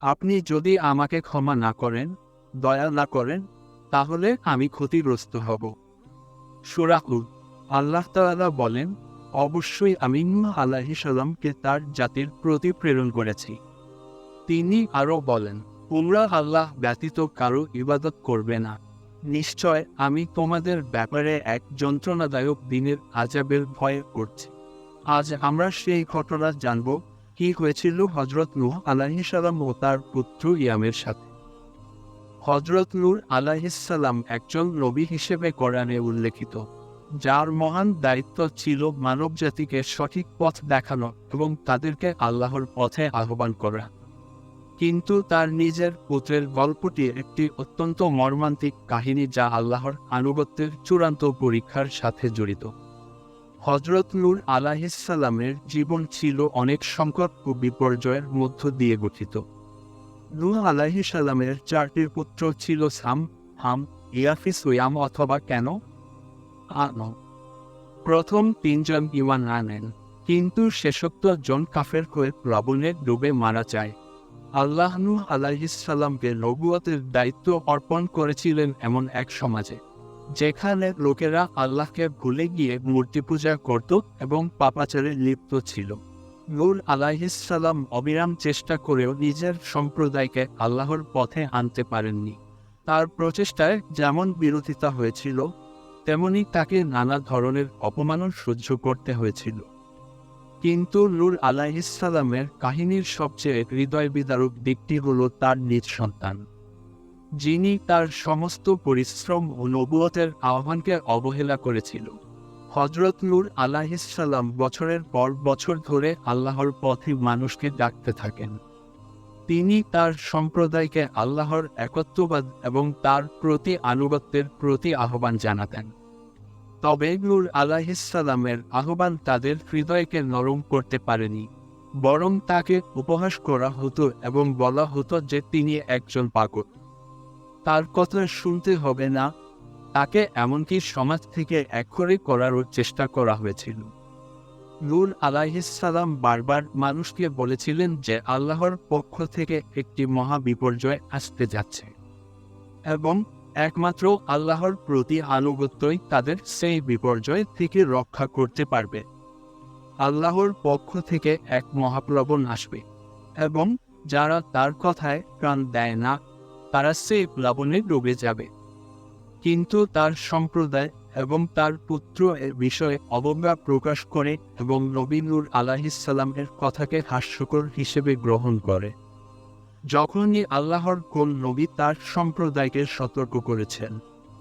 আপনি যদি আমাকে ক্ষমা না করেন, দয়া না করেন, তাহলে আমি ক্ষতিগ্রস্ত হব। সুরাহুল, আল্লাহ তাআলা বলেন, অবশ্যই আমি নূহ আলাইহিস সালামকে তার জাতির প্রতি প্রেরণ করেছি। তিনি আরও বলেন, তোমরা আল্লাহ ব্যতীত কারও ইবাদত করবে না। নিশ্চয় আমি তোমাদের ব্যাপারে এক যন্ত্রণাদায়ক দিনের আজাবের ভয়ে করছি আজ আমরা সেই ঘটনা জানব কি হয়েছিল হজরত নূহ আলাহিসাল্লাম ও তার পুত্র ইয়ামের সাথে? হজরত নূর আলাহিসাল্লাম একজন নবী হিসেবে কোরআনে উল্লেখিত, যার মহান দায়িত্ব ছিল মানবজাতিকে সঠিক পথ দেখানো এবং তাদেরকে আল্লাহর পথে আহ্বান করা। কিন্তু তার নিজের পুত্রের গল্পটি একটি অত্যন্ত মর্মান্তিক কাহিনী যা আল্লাহর আনুগত্যের চূড়ান্ত পরীক্ষার সাথে জড়িত। হজরত নূর আলাহিসাল্লামের জীবন ছিল অনেক সংকট ও বিপর্যয়ের মধ্য দিয়ে গঠিত। নূহ আলাহিসাল্লামের চারটি পুত্র ছিল সাম, হাম ইয়াফিস ওয়াম অথবা কেন? আনো প্রথম তিনজন ইমান আনেন, কিন্তু শেষোক্ত জন কাফের হয়ে প্লাবনে ডুবে মারা যায়। আল্লাহনু নূহ আলাইহিসাল্লামকে নবুয়তের দায়িত্ব অর্পণ করেছিলেন এমন এক সমাজে। যেখানে লোকেরা আল্লাহকে ভুলে গিয়ে মূর্তি পূজা করত এবং পাপাচারে লিপ্ত ছিল। নূর আলাইহিসাল্লাম অবিরাম চেষ্টা করেও নিজের সম্প্রদায়কে আল্লাহর পথে আনতে পারেননি। তার প্রচেষ্টায় যেমন বিরোধিতা হয়েছিল, তেমনি তাকে নানা ধরনের অপমানও সহ্য করতে হয়েছিল। কিন্তু নূর আলাইহিসালামের কাহিনীর সবচেয়ে হৃদয় বিদারক দিকটি হল তার নিজ সন্তান। যিনি তার সমস্ত পরিশ্রম ও নবুয়তের আহ্বানকে অবহেলা করেছিল। হজরত নূর আলাহিসাল্লাম বছরের পর বছর ধরে আল্লাহর পথে মানুষকে ডাকতে থাকেন। তিনি তার সম্প্রদায়কে আল্লাহর একত্ববাদ এবং তার প্রতি আনুগত্যের প্রতি আহ্বান জানাতেন। তবে নূর আলাহিসাল্লামের আহ্বান তাদের হৃদয়কে নরম করতে পারেনি, বরং তাকে উপহাস করা হতো এবং বলা হতো যে তিনি একজন পাগল। তার কথা শুনতে হবে না। তাকে এমনকি সমাজ থেকে একরে করারও চেষ্টা করা হয়েছিল। নূর আলাইহিসাল্লাম বারবার মানুষকে বলেছিলেন যে আল্লাহর পক্ষ থেকে একটি মহা বিপর্যয় আসতে যাচ্ছে। এবং একমাত্র আল্লাহর প্রতি আনুগত্যই তাদের সেই বিপর্যয় থেকে রক্ষা করতে পারবে। আল্লাহর পক্ষ থেকে এক মহাপ্লবন আসবে। এবং যারা তার কথায় প্রাণ দেয় না তারা সেই প্লাবনে ডুবে যাবে। কিন্তু তার সম্প্রদায় এবং তার পুত্র এর বিষয়ে অবজ্ঞা প্রকাশ করে এবং নবীনুর আলাহিসাল্লামের কথাকে হাস্যকর হিসেবে গ্রহণ করে। যখনই আল্লাহর কোন নবী তার সম্প্রদায়কে সতর্ক করেছেন,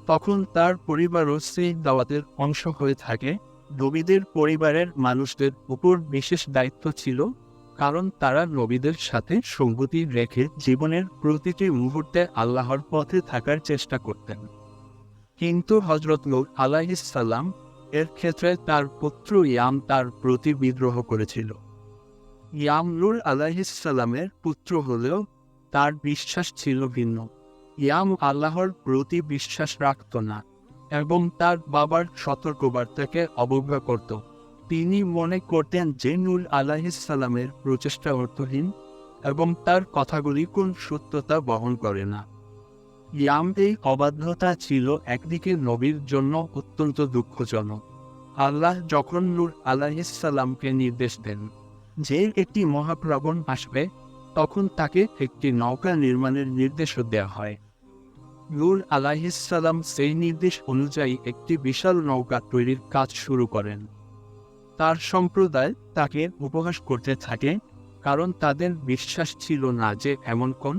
তখন তার পরিবারও সেই দাওয়াতের অংশ হয়ে থাকে। নবীদের পরিবারের মানুষদের উপর বিশেষ দায়িত্ব ছিল কারণ তারা নবীদের সাথে সঙ্গতি রেখে জীবনের প্রতিটি মুহূর্তে আল্লাহর পথে থাকার চেষ্টা করতেন। কিন্তু হজরত নূর আলাইসাল্লাম এর ক্ষেত্রে তার পুত্র ইয়াম তার প্রতি বিদ্রোহ করেছিল। ইয়াম নূর আলাইসাল্লামের পুত্র হলেও তার বিশ্বাস ছিল ভিন্ন। ইয়াম আল্লাহর প্রতি বিশ্বাস রাখত না এবং তার বাবার সতর্কবার্তাকে অবজ্ঞা করত। তিনি মনে করতেন যে নূর আলাহিসাল্লামের প্রচেষ্টা অর্থহীন এবং তার কথাগুলি কোন সত্যতা বহন করে না। ইয়াম এই অবাধ্যতা ছিল একদিকে নবীর জন্য অত্যন্ত দুঃখজনক। আল্লাহ যখন নূর আলাহিসাল্লামকে নির্দেশ দেন যে একটি মহাপ্লাবন আসবে, তখন তাকে একটি নৌকা নির্মাণের নির্দেশও দেওয়া হয়। নূর আলাহিসাল্লাম সেই নির্দেশ অনুযায়ী একটি বিশাল নৌকা তৈরির কাজ শুরু করেন। তার সম্প্রদায় তাকে উপহাস করতে থাকে, কারণ তাদের বিশ্বাস ছিল না যে এমন কোন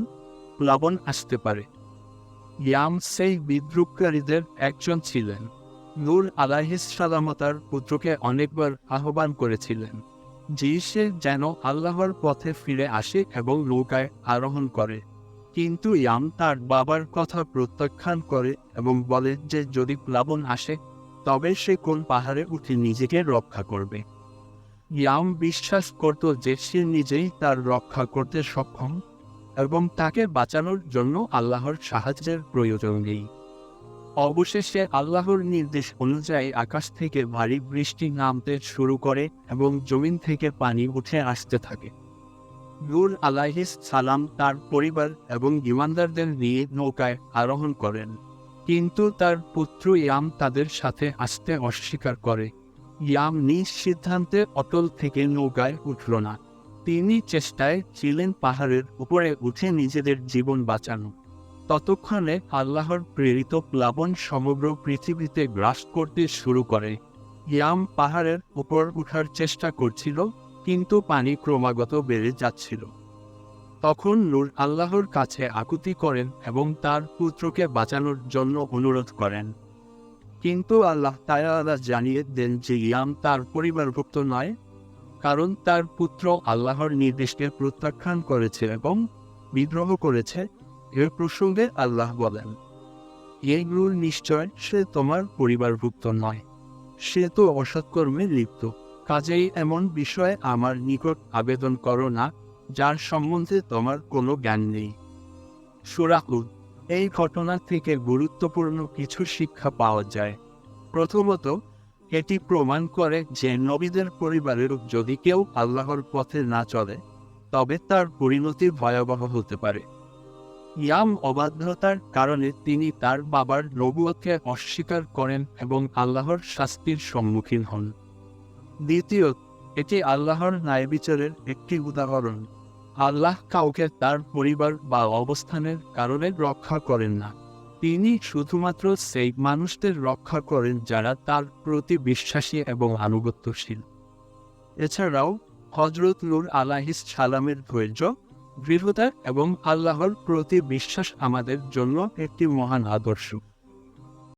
প্লাবন আসতে পারে। ইয়াম সেই বিদ্রুপকারীদের একজন ছিলেন। নূর আলাহিস সালামতার পুত্রকে অনেকবার আহ্বান করেছিলেন, যে যেন আল্লাহর পথে ফিরে আসে এবং নৌকায় আরোহণ করে। কিন্তু ইয়াম তার বাবার কথা প্রত্যাখ্যান করে এবং বলে যে যদি প্লাবন আসে তবে সে কোন পাহাড়ে উঠে নিজেকে রক্ষা করবে? ইয়াম বিশ্বাস করত যে সে নিজেই তার রক্ষা করতে সক্ষম এবং তাকে বাঁচানোর জন্য আল্লাহর সাহায্যের প্রয়োজন নেই। অবশেষে আল্লাহর নির্দেশ অনুযায়ী আকাশ থেকে ভারী বৃষ্টি নামতে শুরু করে এবং জমিন থেকে পানি উঠে আসতে থাকে। নূর আলাহিস সালাম তার পরিবার এবং ইমানদারদের নিয়ে নৌকায় আরোহণ করেন। কিন্তু তার পুত্র ইয়াম তাদের সাথে আসতে অস্বীকার করে। ইয়াম নিজ সিদ্ধান্তে অটল থেকে নৌকায় উঠল না। তিনি চেষ্টায় ছিলেন পাহাড়ের উপরে উঠে নিজেদের জীবন বাঁচানো। ততক্ষণে আল্লাহর প্রেরিত প্লাবন সমগ্র পৃথিবীতে গ্রাস করতে শুরু করে। ইয়াম পাহাড়ের উপর উঠার চেষ্টা করছিল, কিন্তু পানি ক্রমাগত বেড়ে যাচ্ছিল। তখন নূর আল্লাহর কাছে আকুতি করেন এবং তার পুত্রকে বাঁচানোর জন্য অনুরোধ করেন। কিন্তু আল্লাহ তায়ালা জানিয়ে দেন যে ইয়াম তার পরিবারভুক্ত নয়, কারণ তার পুত্র আল্লাহর নির্দেশকে প্রত্যাখ্যান করেছে এবং বিদ্রোহ করেছে। এর প্রসঙ্গে আল্লাহ বলেন এই নূর নিশ্চয় সে তোমার পরিবারভুক্ত নয়। সে তো অসৎকর্মে লিপ্ত। কাজেই এমন বিষয়ে আমার নিকট আবেদন করো না। যার সম্বন্ধে তোমার কোনো জ্ঞান নেই। সুরাহুদ এই ঘটনা থেকে গুরুত্বপূর্ণ কিছু শিক্ষা পাওয়া যায়। প্রথমত, এটি প্রমাণ করে যে নবীদের পরিবারের যদি কেউ আল্লাহর পথে না চলে, তবে তার পরিণতি ভয়াবহ হতে পারে। ইয়াম অবাধ্যতার কারণে তিনি তার বাবার নবুয়কে অস্বীকার করেন এবং আল্লাহর শাস্তির সম্মুখীন হন। দ্বিতীয় এটি আল্লাহর ন্যায় বিচারের একটি উদাহরণ। আল্লাহ কাউকে তার পরিবার বা অবস্থানের কারণে রক্ষা করেন না। তিনি শুধুমাত্র সেই মানুষদের রক্ষা করেন যারা তার প্রতি বিশ্বাসী এবং আনুগত্যশীল। এছাড়াও হজরত নূর আলাহিস সালামের ধৈর্য, দৃঢ়তা এবং আল্লাহর প্রতি বিশ্বাস আমাদের জন্য একটি মহান আদর্শ।